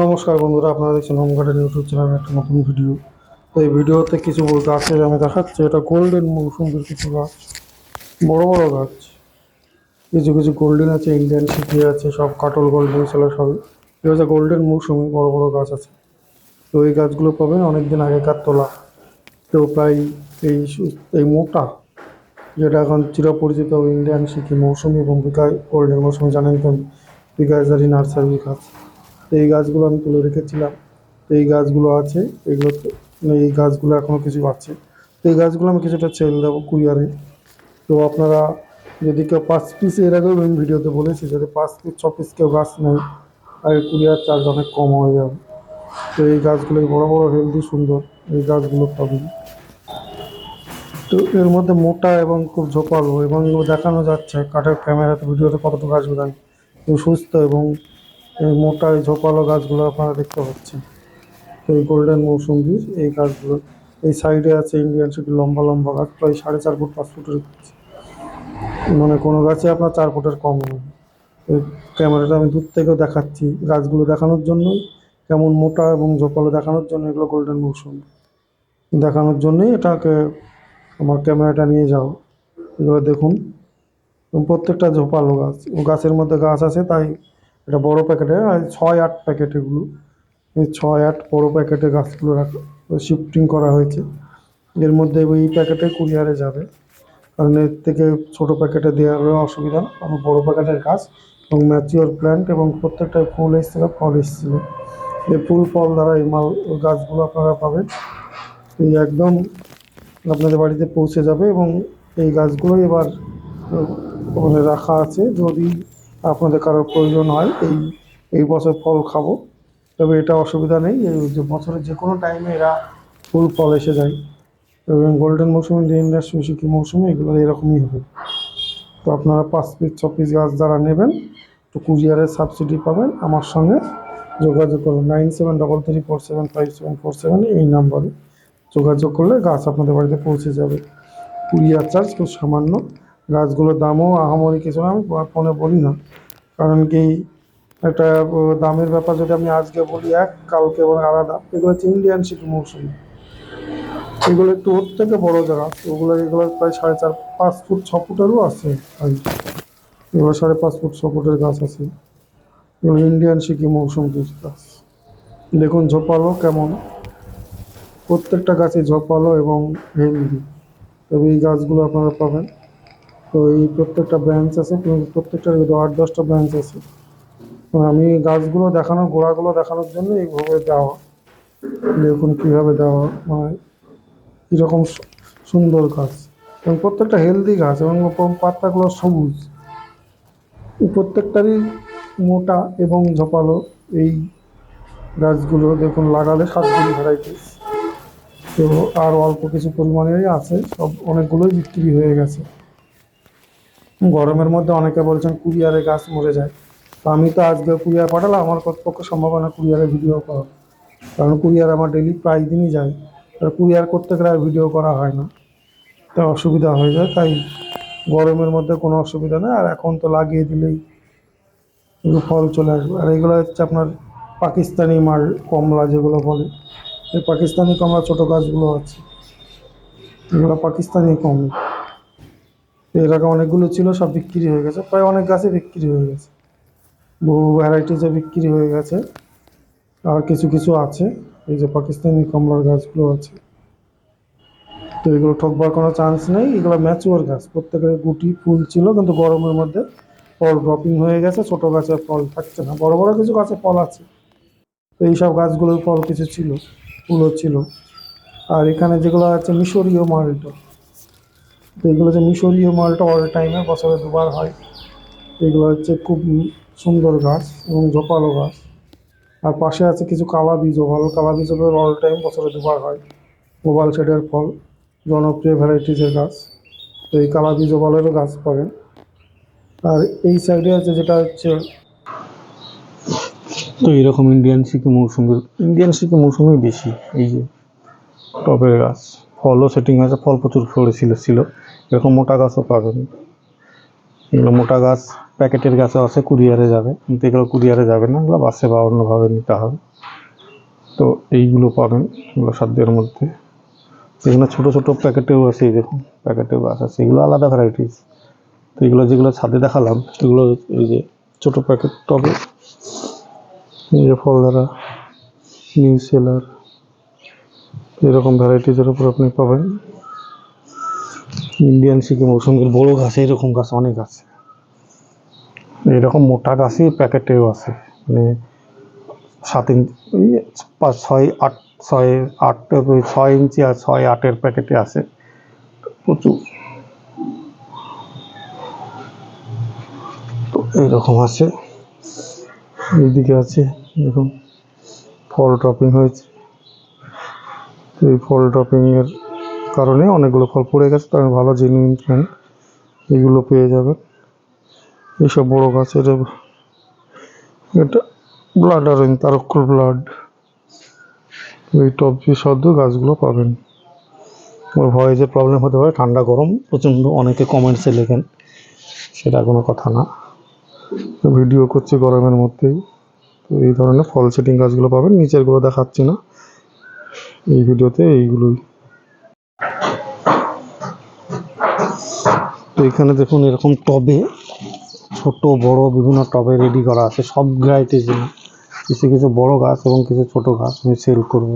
নমস্কার বন্ধুরা, আপনারা দেখছেন হোম গার্ডেন ইউটিউব চ্যানেলের একটা নতুন ভিডিও এই ভিডিওতে কিছু গাছের আমি দেখাচ্ছি, এটা গোল্ডেন মৌসুমের কিছু গাছ, বড় বড় গাছ। কিছু কিছু গোল্ডেন আছে ইন্ডিয়ান সিটি আছে, সব কাটল গোল্ডেন ছিল সবই এটা হচ্ছে গোল্ডেন মৌসুমি বড় বড় গাছ আছে। তো এই গাছগুলো পাবেন অনেক দিন আগেকার তোলা। তো প্রায় এই এই মোটা, যেটা এখন চিরপরিচিত ইন্ডিয়ান সিকি মৌসুমি এবং বিকাশ গোল্ডেন মৌসুমি জানেন তো বিকাশদারি নার্সারি গাছ। তো এই গাছগুলো আমি তুলে রেখেছিলাম। তো এই গাছগুলো আছে এগুলো তো- এই গাছগুলো এখনও কিছু আছে তো এই গাছগুলো আমি কিছুটা ছেড়ে দেবো কুরিয়ারে। তো আপনারা যদি কেউ পাঁচ পিস এর আগেও আমি ভিডিওতে বলেছি, যদি পাঁচ পিস ছ পিস কেউ গাছ নেয় আর কুরিয়ার চার্জ অনেক কম হয়ে যাবে। তো এই গাছগুলো বড় বড় হেলদি সুন্দর এই গাছগুলো পাবেন। তো এর মধ্যে মোটা এবং খুব ঝোপালো এবং দেখানো যাচ্ছে, কাঠের ক্যামেরাতে ভিডিওতে কতটুকু আসবে জানি সুস্থ এবং এই মোটা ঝোপালো গাছগুলো আপনারা দেখতে পাচ্ছেন। এই গোল্ডেন মৌসুম্বির এই গাছগুলো। এই সাইডে আছে ইন্ডিয়ান সিটি লম্বা লম্বা গাছ, প্রায় সাড়ে চার ফুট, পাঁচ ফুটের মানে কোনো গাছে আপনার চার ফুটের কম নয় এই ক্যামেরাটা আমি দূর থেকেও দেখাচ্ছি গাছগুলো দেখানোর জন্যই। কেমন মোটা এবং ঝোপালো দেখানোর জন্য এগুলো গোল্ডেন মৌসুম। দেখানোর জন্যই এটাকে আমার ক্যামেরাটা নিয়ে যাও। এগুলো দেখুন। প্রত্যেকটা ঝোপালো গাছ। ও গাছের মধ্যে গাছ আছে, তাই এটা বড় প্যাকেটে ছয়, আট প্যাকেট এগুলো। এই ছয়, আট বড় প্যাকেটে গাছগুলো রাখা, শিফটিং করা হয়েছে। এর মধ্যে ওই প্যাকেটে কুরিয়ারে যাবে। কারণ এর থেকে ছোটো প্যাকেটে দেওয়ারও অসুবিধা। কারণ বড়ো প্যাকেটের গাছ এবং ম্যাচিওর প্ল্যান্ট এবং প্রত্যেকটায় ফুল এসেছিল, ফল এসেছিল। এই ফুল, ফল দ্বারা এই মাল গাছগুলো আপনারা পাবেন। এই একদম আপনাদের বাড়িতে পৌঁছে যাবে এবং এই গাছগুলো এবার রাখা আছে। যদি আপনাদের কারোর প্রয়োজন হয়, এই এই বছর ফল খাব। তবে এটা অসুবিধা নেই, এই যে বছরের যে কোনো টাইমে এরা ফুল, ফল এসে যায়। এবং গোল্ডেন মৌসুমি ইন্ডিয়ান সুশিকি মৌসুমি, এগুলো এরকমই হবে। তো আপনারা পাঁচ পিস ছ পিস গাছ যারা নেবেন তো কুরিয়ারের সাবসিডি পাবেন। আমার সঙ্গে যোগাযোগ করুন nine seven double three four seven five seven four seven এই নাম্বারে যোগাযোগ করলে গাছ আপনাদের বাড়িতে পৌঁছে যাবে। কুরিয়ার চার্জ খুব সামান্য। গাছগুলোর দামও আহামরি কিছু না, আমি ফোনে বলি না। কারণ কি, একটা দামের ব্যাপার যদি আমি আজকে বলি, এক, কালকে এবং আলাদা। এগুলো হচ্ছে ইন্ডিয়ান সিটি মৌসুম। এগুলো একটু ওর থেকে বড়ো জায়গা ওগুলো এগুলো প্রায় সাড়ে চার, পাঁচ ফুট, ছ ফুটেরও আছে। এগুলো সাড়ে পাঁচ ফুট, ছ ফুটের গাছ আছে। এগুলো ইন্ডিয়ান সিকি মৌসুমি গাছ। দেখুন ঝোপালো কেমন। প্রত্যেকটা গাছে ঝোপালো এবং হেলদি। তবে এই গাছগুলো আপনারা পাবেন। তো এই প্রত্যেকটা ব্রাঞ্চ আছে প্রত্যেকটার কিন্তু আট, দশটা ব্রাঞ্চ আছে। আমি গাছগুলো দেখানোর, গোড়াগুলো দেখানোর জন্য এইভাবে দেওয়া। দেখুন কীভাবে দেওয়া মানে কীরকম সুন্দর গাছ। এবং প্রত্যেকটা হেলদি গাছ এবং পাতাগুলো সবুজ। প্রত্যেকটারই মোটা এবং ঝোপালো এই গাছগুলো দেখুন লাগালে সাতগুলি ভ্যারাইটিস তো আর অল্প কিছু পরিমাণেই আছে, সব অনেকগুলোই বিক্রি হয়ে গেছে। গরমের মধ্যে অনেকে বলছেন কুরিয়ারে গাছ মরে যায়। তো আমি তো আজকে কুরিয়ার পাঠালাম, আমার পক্ষে সম্ভব না কুরিয়ারে ভিডিও করা কারণ কুরিয়ার আমার ডেলি প্রায় দিনই যায়, আর কুরিয়ার করতে গেলে আর ভিডিও করা হয় না। তা অসুবিধা হয়ে যায়, তাই গরমের মধ্যে কোনো অসুবিধা নেই, আর এখন তো লাগিয়ে দিলেই ফল চলে আসবে। আর এগুলো হচ্ছে আপনার পাকিস্তানি মাল, কমলা যেগুলো বলে, এই পাকিস্তানি কমলা ছোটো গাছগুলো আছে। এগুলো পাকিস্তানি কমলা। এর আগে অনেকগুলো ছিল, সব বিক্রি হয়ে গেছে। প্রায় অনেক গাছে বিক্রি হয়ে গেছে। বহু ভ্যারাইটিসে বিক্রি হয়ে গেছে। আর কিছু কিছু আছে। এই যে পাকিস্তানি কমলার গাছগুলো আছে। তো এগুলো ঠকবার কোনো চান্স নেই। এগুলো ম্যাচুয়ার গাছ। প্রত্যেকের গুটি ফুল ছিল, কিন্তু গরমের মধ্যে ফল ড্রপিং হয়ে গেছে। ছোটো গাছে ফল থাকছে না। বড় বড় কিছু গাছে ফল আছে। তো এইসব গাছগুলোর ফল কিছু ছিল, ফুলও ছিল। আর এখানে যেগুলো আছে মিশরীয় মালটা তো এগুলো যে মিশরীয় মালটা অল টাইমে বছরে দুবার হয়। এগুলো হচ্ছে খুব সুন্দর গাছ এবং জোপালো গাছ। আর পাশে আছে কিছু কালা বীজও ভালো কালা বীজ বীজও অল টাইম বছরে দুবার হয়। মোবাইল শেডের ফল, জনপ্রিয় ভ্যারাইটিসের গাছ। তো এই কালা বীজ ওভালেরও গাছ পাবেন। আর এই সাইডে আছে যেটা হচ্ছে তো এরকম ইন্ডিয়ান সিকি মৌসুমি ইন্ডিয়ান সিকি মৌসুমি বেশি এই যে টবের গাছ। ফলও সেটিং আছে, ফল প্রচুর ফলেছিল ছিল। এরকম মোটা গাছও পাবেন এগুলো মোটা গাছ প্যাকেটের গাছে আছে, কুরিয়ারে যাবে। কিন্তু এগুলো কুরিয়ারে যাবে না, এগুলো বাসে বা অন্যভাবে নিতে হবে। তো এইগুলো পাবেন, এগুলো সাধ্যের মধ্যে। এখানে ছোটো ছোটো প্যাকেটেও আছে, এই দেখুন, প্যাকেটেও গাছ আছে। এগুলো আলাদা ভ্যারাইটিস তো এগুলো যেগুলো ছাদে দেখালাম, এগুলো এই যে ছোটো প্যাকেট টবে। এই যে ফলদারা নিউ সেলার এরকম ভ্যারাইটিসের উপর আপনি পাবেন। ইন্ডিয়ান সিকি মৌসুমের বড় গাছ এরকম গাছ অনেক আছে। এরকম মোটা গাছই প্যাকেটেও আছে। মানে সাত ইঞ্চি পাঁচ, ছয়, আট ছয় আট ছয় ইঞ্চি আর ছয়, আটের প্যাকেটে আছে। প্রচুর। তো এইরকম আছে। এইদিকে আছে, এরকম। ফল টপিং হয়েছে এই ফল টপিংয়ের কারণে অনেকগুলো ফল পড়ে গেছে, তার ভালো জেনুইন প্ল্যান্ট এগুলো পেয়ে যাবেন। এইসব বড় গাছের এটা ব্লাড অরেঞ্জ তারক্ষর ব্লাড এই টপ যে সদ্য গাছগুলো পাবেন। ওর ভয়ে যে প্রবলেম হতে পারে, ঠান্ডা গরম, প্রচণ্ড, অনেকে কমেন্টসে লেখেন, সেটা কোনো কথা না। ভিডিও করছি গরমের মধ্যেই, তো এই ধরনের ফল সেটিং গাছগুলো পাবেন, নিচেরগুলো দেখাচ্ছি না। এই ভিডিওতে এইগুলোই। তো এখানে দেখুন এরকম টবে, ছোট, বড়, বিভিন্ন টবে রেডি করা আছে। সব ভ্যারাইটিস কিছু কিছু বড় গাছ এবং কিছু ছোট গাছ আমি সেল করব।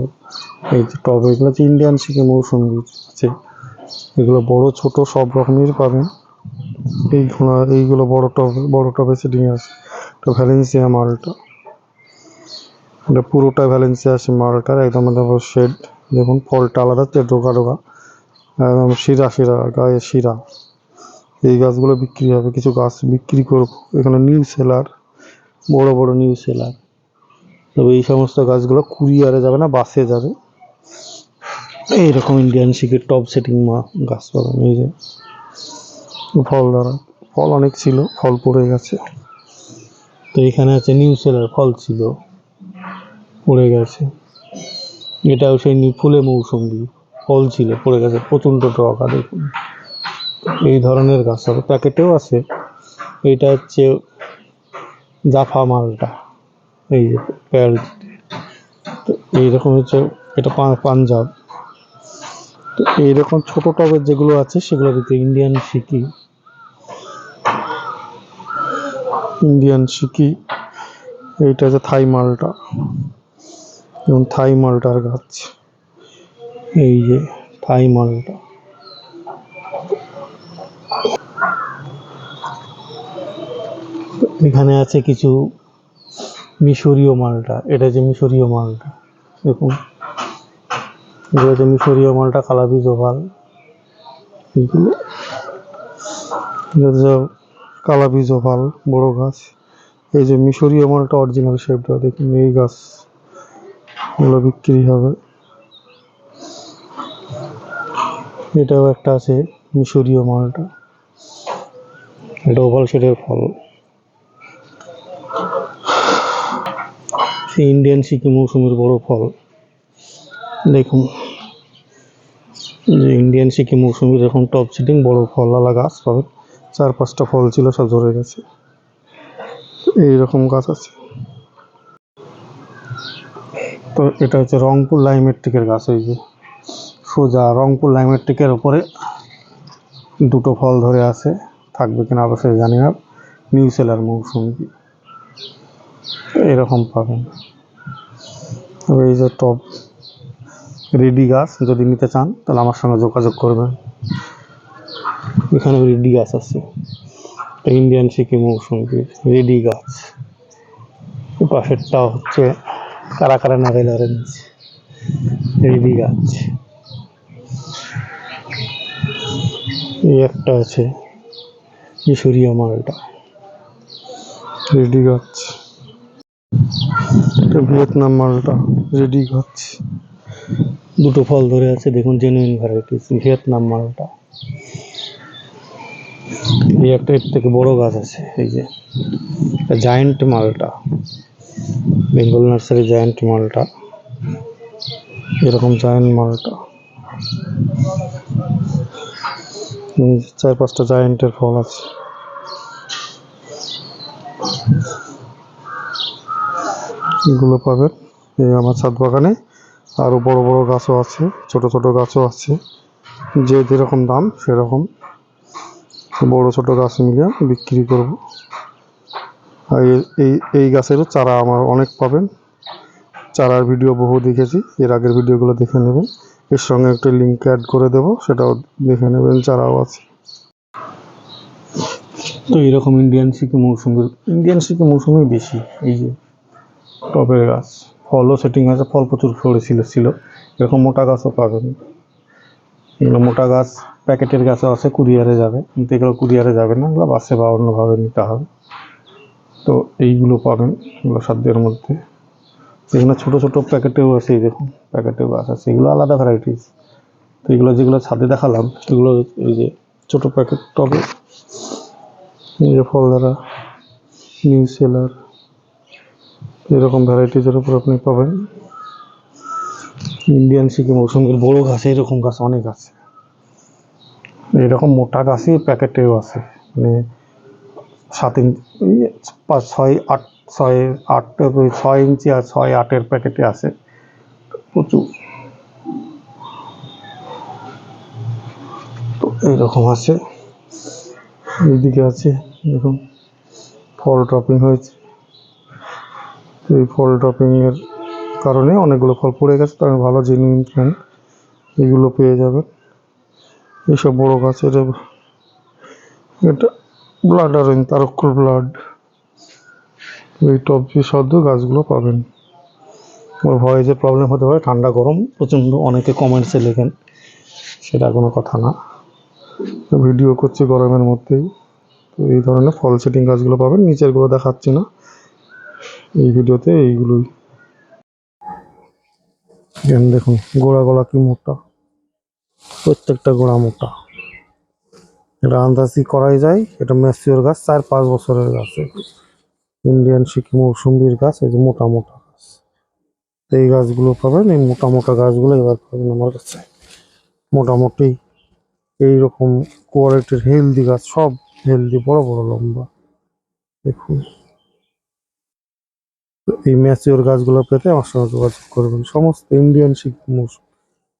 এই যে টবে, এগুলো হচ্ছে ইন্ডিয়ান শিখে মৌসুমি আছে। এগুলো বড়, ছোট, সব রকমের পাবেন। এইগুলো এইগুলো বড় টবে বড় টবে সেটিং আছে। তো ভ্যালেন্সিয়া মালটা। এটা পুরোটা ভ্যালেন্সিয়া আছে মালটার, একদম শেড দেখুন, ফলটা আলাদা ডোকা ডোকা শিরা শিরা, গায়ে শিরা। এই গাছগুলো বিক্রি হবে, কিছু গাছ বিক্রি করব। এখানে নিউ সেলার, বড় বড় নিউ সেলার। তবে এই সমস্ত গাছগুলো কুরিয়ারে যাবে না, বাসে যাবে। এইরকম ইন্ডিয়ান শিকের টপ সেটিং মা গাছ পাবেন, এই যে। ফল দ্বারা ফল অনেক ছিল, ফল পড়ে গেছে। তো এখানে আছে নিউ সেলার, ফল ছিল, পড়ে গেছে। এটাও সেই ফুলে মৌসুমি ফল ছিল, পড়ে গেছে, প্রচণ্ড টকা দেখুন এই ধরনের গাছ হবে প্যাকেটেও আছে। এইটা হচ্ছে জাফা মালটা, এই যে তো এইরকম হচ্ছে, এটা পাঞ্জাব। তো এইরকম ছোট টবের যেগুলো আছে, সেগুলো দিতে ইন্ডিয়ান সিকি ইন্ডিয়ান সিকি এইটা হচ্ছে থাই মালটা। এবং থাই মালটার গাছ। এই যে থাই মালটা। এখানে আছে কিছু মিশরীয় মালটা। এটা যে মিশরীয় মালটা, দেখুন। এটা হচ্ছে মিশরীয় মালটা কালাবিজ ওভাল এগুলো হচ্ছে কালাবিজ বড় গাছ। এই যে মিশরীয় মালটা অরিজিনাল শেপটা দেখুন, এই গাছ। এগুলো বিক্রি হবে। এটাও একটা আছে মিশরীয় মালটা। এটা শেডের ফল। ইন্ডিয়ান সিকি মৌসুমের বড় ফল। দেখুন, যে ইন্ডিয়ান সিকি মৌসুমির এরকম টপ সিটিং বড় ফল ফলওয়ালা গাছ পাবেন চার পাঁচটা ফল ছিল, সব ঝরে গেছে। এইরকম গাছ আছে। তো এটা হচ্ছে রংপুর লাইমেট্রিকের গাছ, এই যে। সোজা রংপুর লাইমেট্রিকের ওপরে দুটো ফল ধরে আছে। থাকবে কিনা অবশ্যই জানি না। নিউ সেলার মৌসুমি। এরকম পাবেন। এই যে টপ রেডি গাছ, যদি নিতে চান, তাহলে আমার সঙ্গে যোগাযোগ করবেন। এখানে রেডি গাছ আছে। ইন্ডিয়ান সিকিম মৌসুমি রেডি গাছ। পাশেরটা হচ্ছে কারা কারা অরেঞ্জ রেডি গাছ। একটা আছে মিশরীয় মালটা রেডি গাছ ভিয়েতনাম মালটা, রেডি গাছ দুটো ফল ধরে আছে, দেখুন জেনুইন ভ্যারাইটিস ভিয়েতনাম মালটা। এই একটা এর থেকে বড় গাছ আছে, এই যে। জায়েন্ট মালটা, বেঙ্গল নার্সারি জায়েন্ট মালটা। এরকম জায়েন্ট মালটা। চার পাঁচটা জায়েন্টের ফল আছে। এগুলো পাবেন এই আমার ছাদ বাগানে। আরও বড় বড় গাছও আছে, ছোট ছোট গাছও আছে। যে যেরকম দাম, সেরকম বড় ছোট গাছ মিলিয়ে বিক্রি করব। আর এই এই গাছেরও চারা আমার অনেক পাবেন। চারার ভিডিও বহু দেখেছি, এর আগের ভিডিওগুলো দেখে নেবেন। এর সঙ্গে একটা লিঙ্ক অ্যাড করে দেবো, সেটাও দেখে নেবেন চারাও আছে। তো এরকম ইন্ডিয়ান সিকি মৌসুমি ইন্ডিয়ান সিকি মৌসুমি বেশি, এই যে টবের গাছ, ফলও সেটিং আছে, ফল প্রচুর ফলেছিল ছিল। এরকম মোটা গাছও পাবেন। এগুলো মোটা গাছ, প্যাকেটের গাছও আছে, কুরিয়ারে যাবে। কিন্তু এগুলো কুরিয়ারে যাবে না, এগুলো বাসে বা অন্যভাবে নিতে হবে। তো এইগুলো পাবেন, এগুলো সাধ্যের মধ্যে। এখানে ছোটো ছোটো প্যাকেটেও আছে, এই দেখুন। প্যাকেটেও গাছ আছে এগুলো আলাদা ভ্যারাইটিস তো এগুলো যেগুলো ছাদে দেখালাম, এগুলো এই যে ছোটো প্যাকেট টবে, এই যে ফলদারা নিউ সেলার এরকম ভ্যারাইটিসের উপর আপনি পাবেন। ইন্ডিয়ান সিকি মৌসুমের বড় গাছ এরকম গাছ অনেক আছে। এরকম মোটা গাছই প্যাকেটেও আছে। মানে সাত ইঞ্চি পাঁচ, ছয়, আট ছয় আট, ছয় ইঞ্চি আর ছয় আটের প্যাকেটে আছে। প্রচুর। তো এইরকম আছে। এইদিকে আছে, দেখুন, ফল টপিং হয়েছে। এই ফল টপিংয়ের কারণে অনেকগুলো ফল পড়ে গেছে, তার ভালো জেনুইন প্ল্যান্ট এগুলো পেয়ে যাবেন। এইসব বড় গাছের এটা ব্লাড অরেঞ্জ তারক্ষর ব্লাড এই টপ যে সদ্য গাছগুলো পাবেন। ওর ভয়ে যে প্রবলেম হতে পারে, ঠান্ডা গরম, প্রচণ্ড অনেকে কমেন্টসে লেখেন, সেটা কোনো কথা না। ভিডিও করছি গরমের মধ্যেই, তো এই ধরনের ফল সেটিং গাছগুলো পাবেন, নিচেরগুলো দেখাচ্ছি না। এই ভিডিওতে এইগুলোই। দেখুন, গোড়া গলা কি মোটা? প্রত্যেকটা গোড়া মোটা। এটা আন্দাজি করাই যায়, এটা ম্যাচিওর গাছ, চার পাঁচ বছরের গাছ। ইন্ডিয়ান সিকিম মৌসুম্বির গাছ, এই যে মোটা মোটা। এই গাছগুলো পাবেন, এই মোটা মোটা গাছগুলো এবার পাবেন আমার কাছে। মোটামুটি এইরকম কোয়ালিটির হেলদি গাছ, সব হেলদি বড় বড় লম্বা। দেখুন। এই ম্যাচিওর গাছগুলো পেতে আমার সঙ্গে যোগাযোগ করবেন। সমস্ত ইন্ডিয়ান সিকিম মৌসুম।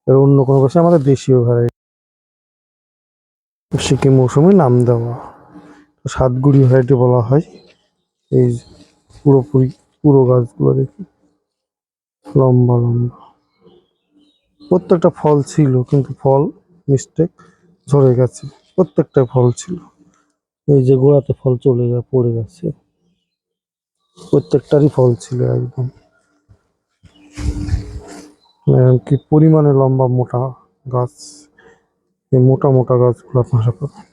এর অন্য কোনো গাছে আমাদের দেশীয় ভ্যারাইটি সিকিম মৌসুমে নাম দেওয়া। সাতগুড়ি ভ্যারাইটি বলা হয়। এই পুরোপুরি পুরো গাছগুলো দেখি লম্বা লম্বা। প্রত্যেকটা ফল ছিল, কিন্তু ফল মিস্টেক ঝরে গেছে। প্রত্যেকটা ফল ছিল। এই যে গোড়াতে ফল চলে গেছে, পড়ে গেছে। প্রত্যেকটারই ফল ছিল একদম। কি পরিমাণে লম্বা মোটা গাছ? এই মোটা মোটা গাছগুলো আপনারা পাবেন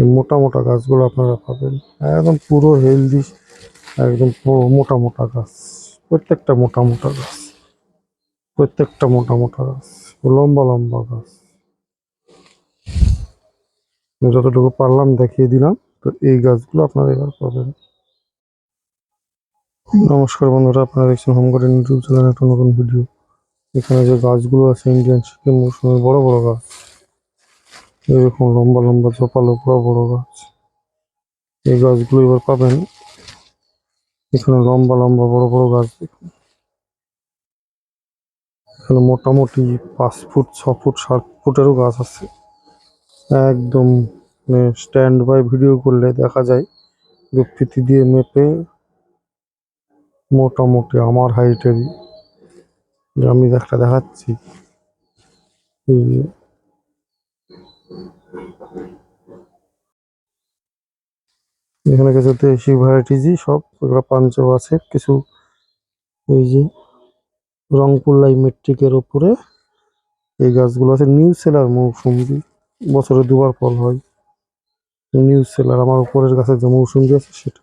এই মোটা মোটা গাছগুলো আপনারা পাবেন। একদম পুরো হেলদি একদম পুরো মোটা মোটা গাছ। প্রত্যেকটা মোটা মোটা গাছ। প্রত্যেকটা মোটা মোটা গাছ। লম্বা লম্বা গাছ। যতটুকু পারলাম দেখিয়ে দিলাম, তো এই গাছগুলো আপনারা এবার পাবেন। নমস্কার বন্ধুরা, আপনারা দেখছেন হোম গার্ডেন ইউটিউব চ্যানেল একটা নতুন ভিডিও এখানে যে গাছগুলো আছে ইন্ডিয়ান সিকিম মৌসুমে বড় বড় গাছ। এরকম লম্বা লম্বা ঝোপালো বড় বড় গাছ। এই গাছগুলো এবার পাবেন এখানে লম্বা লম্বা বড় বড় গাছ দেখুন। এখানে মোটামুটি পাঁচ ফুট, ছ ফুট, সাত ফুটেরও গাছ আছে। একদম মানে স্ট্যান্ড বাই ভিডিও করলে দেখা যায় ফিতি দিয়ে মেপে মোটামুটি আমার হাইটেরই আমি একটা দেখাচ্ছি। এখানে কিছু দেশি ভ্যারাইটিজই সব, এগুলো পাঞ্চও আছে, কিছু এই যে রংপুর লাই মেট্রিকের ওপরে এই গাছগুলো আছে। নিউ সেলার মৌসুমি, বছরে দুবার ফল হয়। নিউ সেলার আমার উপরের গাছে যে মৌসুমি আছে সেটা।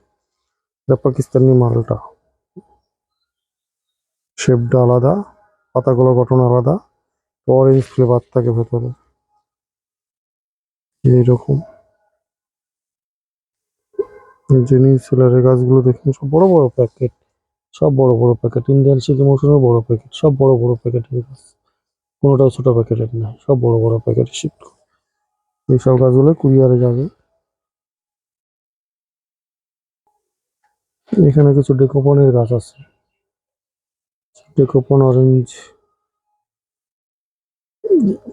পাকিস্তানি মালটা। শেপটা আলাদা পাতাগুলো গঠন আলাদা অরেঞ্জ ফ্লেভার থাকে ভেতরে। এইরকম। নিউ সেলারের গাছগুলো দেখুন, সব বড় বড় প্যাকেট সব বড় বড় প্যাকেট ইন্ডিয়ান সিকি মৌসুমের বড় প্যাকেট সব বড় বড় প্যাকেটের গাছ। কোনোটাও ছোট প্যাকেটের না সব বড় বড় প্যাকেটের শিফট এইসব গাছগুলো কুরিয়ারে যাবে। এখানে কিছু ডেকোপনের গাছ আছে। ডেকোপন অরেঞ্জ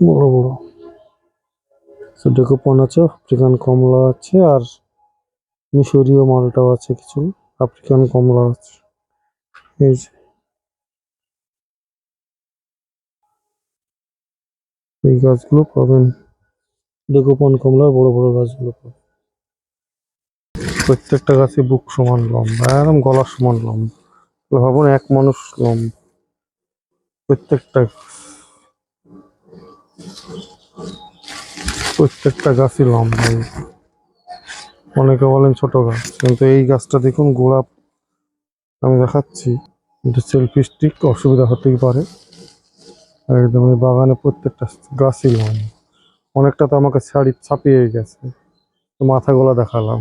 বড় বড়। ডেকোপন আছে, আফ্রিকান কমলা আছে, আর মিশরীয় মালটাও আছে কিছু, আফ্রিকান কমলা আছে। এই যে। এই গাছগুলো পাবেন। ডেকোপন কমলার বড় বড় গাছগুলো পাবেন। প্রত্যেকটা গাছে বুক সমান লম্বা, একদম গলা সমান লম্বা। ভাবুন এক মানুষ লম্বা। প্রত্যেকটা। প্রত্যেকটা গাছই লম্বা অনেকে বলেন ছোট গাছ, কিন্তু এই গাছটা দেখুন গোলাপ আমি দেখাচ্ছি। কিন্তু সেলফি স্টিক অসুবিধা হতেই পারে। একদম বাগানে প্রত্যেকটা গাছই লম্বা। অনেকটা তো আমাকে শাড়ি ছাপিয়ে গেছে, তো মাথাগুলো দেখালাম।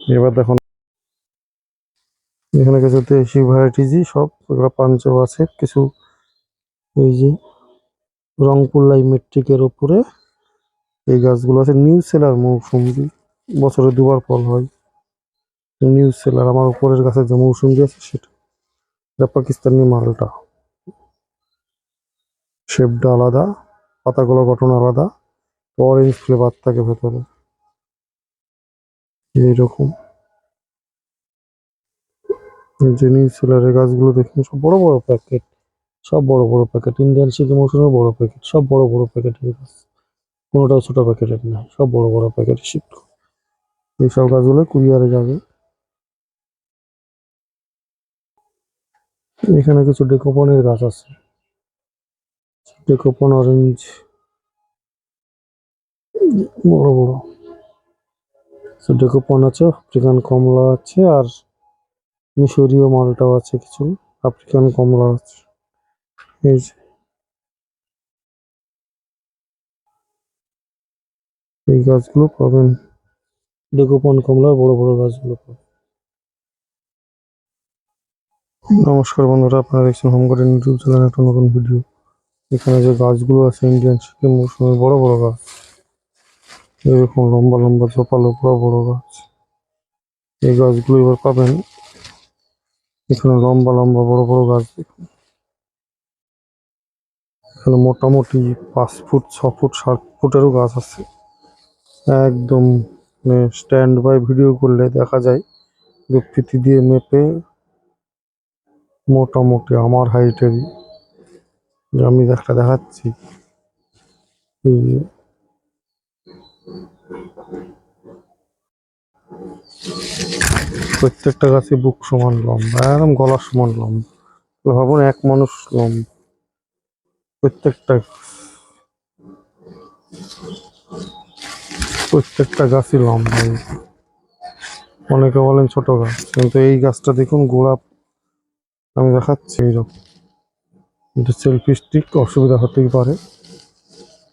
এবার দেখুন। এখানে কিছু দেশি ভ্যারাইটিজই সব, এগুলো পাঞ্চও আছে, কিছু এই যে রংপুর লাই মেট্রিকের ওপরে এই গাছগুলো আছে নিউ সেলার মৌসুমি। বছরে দুবার ফল হয়। নিউ সেলার আমার উপরের গাছে যে মৌসুমি আছে সেটা। এটা পাকিস্তানি মালটা। শেপটা আলাদা, পাতাগুলো গঠন আলাদা অরেঞ্জ ফ্লেভার থাকে ভেতরে। এইরকম। যে নিউ সেলারের গাছগুলো দেখুন, সব বড় বড় প্যাকেট সব বড় বড় প্যাকেট ইন্ডিয়ান সিকি মৌসুমের বড় প্যাকেট সব বড় বড় প্যাকেটের গাছ। কোনোটাও ছোট প্যাকেটের না, সব বড় বড় প্যাকেটের শিফট এইসব গাছগুলো কুরিয়ারে যাবে। এখানে কিছু ডেকোপনের গাছ আছে। ডেকোপন অরেঞ্জ বড় বড়। ডেকোপন আছে আফ্রিকান কমলা আছে, আর মিশরীয় মালটাও আছে কিছু। আফ্রিকান কমলা আছে। এই যে। এই গাছগুলো পাবেন। ডেকোপন কমলার বড় বড় গাছগুলো। পাবেন নমস্কার বন্ধুরা আপনারা দেখছেন হোম গার্ডেন ইউটিউব চ্যানেল একটা নতুন ভিডিও এখানে যে গাছগুলো আছে ইন্ডিয়ান সিকিম মৌসুমের বড় বড় গাছ। এরকম লম্বা লম্বা ঝোপালো বড় বড় গাছ। এই গাছগুলো এবার পাবেন। এখানে লম্বা লম্বা বড় বড় গাছ দেখুন। এখানে মোটামুটি পাঁচ ফুট ছ ফুট সাত ফুটেরও গাছ আছে। একদম স্ট্যান্ড বাই ভিডিও করলে দেখা যায় ফিতি দিয়ে মেপে মোটামুটি আমার হাইটেরই আমি একটা দেখাচ্ছি। প্রত্যেকটা গাছে বুক সমান লম্বা, একদম গলা সমান লম্বা। ভাবুন এক মানুষ লম্বা। প্রত্যেকটা। প্রত্যেকটা গাছই লম্বা অনেকে বলেন ছোট গাছ, কিন্তু এই গাছটা দেখুন গোলাপ। আমি দেখাচ্ছি এইরকম। কিন্তু সেলফি স্টিক অসুবিধা হতেই পারে।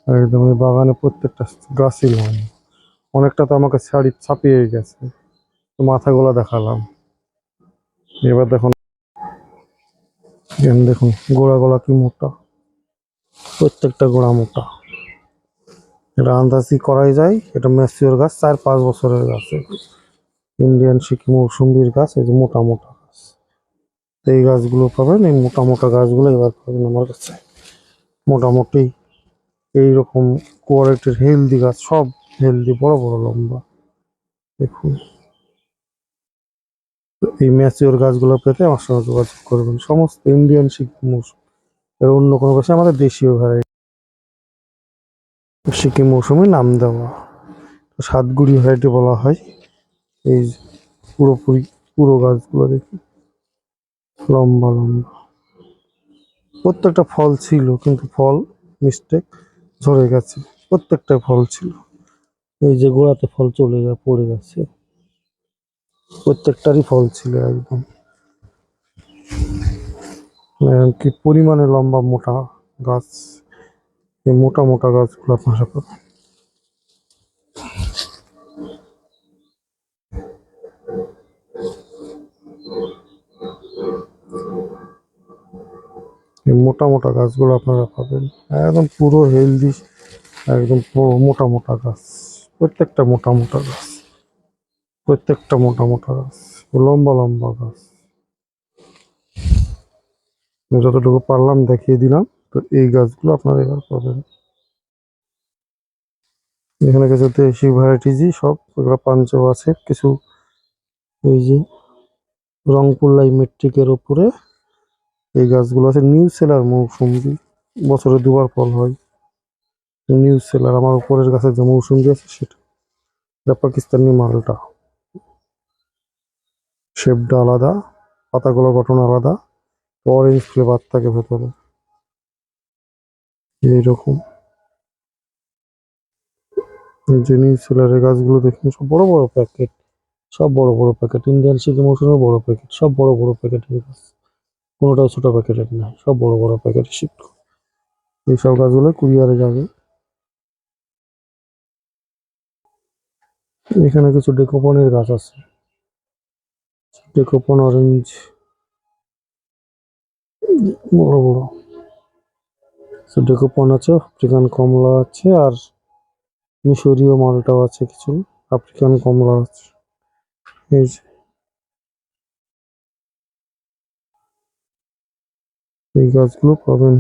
একদম এই বাগানে প্রত্যেকটা গাছই লম্বা। অনেকটা তো আমাকে শাড়ি ছাপিয়ে গেছে। তো মাথাগুলো দেখালাম। এবার দেখুন। দেখুন গোড়া গোড়া কি মোটা। প্রত্যেকটা গোড়া মোটা। এটা আন্দাজি করাই যায়। এটা ম্যাচিওর গাছ, চার পাঁচ বছরের গাছ ইন্ডিয়ান সিকিম মৌসুম্বির গাছ, এই যে মোটা মোটা গাছ। এই গাছগুলো পাবেন, এই মোটা মোটা গাছগুলো এবার পাবেন আমার কাছে। মোটামুটি এইরকম কোয়ালিটির হেলদি গাছ, সব হেলদি বড় বড় লম্বা। দেখুন। এই ম্যাচিওর গাছগুলো পেতে আমার সঙ্গে যোগাযোগ করবেন। সমস্ত ইন্ডিয়ান সিকিম মৌসুম। এর অন্য কোনো গাছে, আমাদের দেশীয় ভ্যারাইটি সিকিম মৌসুমে নাম দেওয়া। সাতগুড়ি ভ্যারাইটি বলা হয়। এই পুরোপুরি পুরো গাছগুলো দেখি। লম্বা লম্বা। প্রত্যেকটা ফল ছিল, কিন্তু ফল মিস্টেক ঝরে গেছে। প্রত্যেকটা ফল ছিল। এই যে গোড়াতে ফল চলে গেছে, পড়ে গেছে। প্রত্যেকটারই ফল ছিল একদম। কি পরিমাণে লম্বা মোটা গাছ। এই মোটা মোটা গাছগুলো আপনারা পাবেন এই মোটা মোটা গাছগুলো আপনারা পাবেন। একদম পুরো হেলদি একদম মোটা মোটা গাছ। প্রত্যেকটা মোটা মোটা গাছ। প্রত্যেকটা মোটা মোটা গাছ। লম্বা লম্বা গাছ। যতটুকু পারলাম দেখিয়ে দিলাম। তো এই গাছগুলো আপনারা এবার পাবেন। এখানে কিছু দেশি ভ্যারাইটিজই সব এগুলো পাঞ্চও আছে, কিছু এই যে রংপুর লাই মেট্রিকের ওপরে এই গাছগুলো আছে। নিউ সেলার মৌসুমি, বছরে দুবার ফল হয়। নিউ সেলার আমার উপরের গাছে যে মৌসুমি আছে সেটা। এটা পাকিস্তানি মালটা। শেপটা আলাদা পাতাগুলো গঠন আলাদা অরেঞ্জ ফ্লেভার থাকে ভেতরে। এইরকম। নিউ সেলারের গাছগুলো দেখুন সব বড় বড় প্যাকেট সব বড় বড় প্যাকেট ইন্ডিয়ান সিকি মৌসুমের বড় প্যাকেট সব বড় বড় প্যাকেটের গাছ। কোনোটাও ছোট প্যাকেটের না সব বড় বড় প্যাকেট শিফট এইসব গাছগুলো কুরিয়ারে যাবে। এখানে কিছু ডেকোপনের গাছ আছে। ডেকোপন অরেঞ্জ বড় বড়। So, ডেকোপন আছে আফ্রিকান কমলা আছে আর মিশরীয় মালটাও আছে কিছু আফ্রিকান কমলা আছে। এই যে। এই গাছগুলো পাবেন।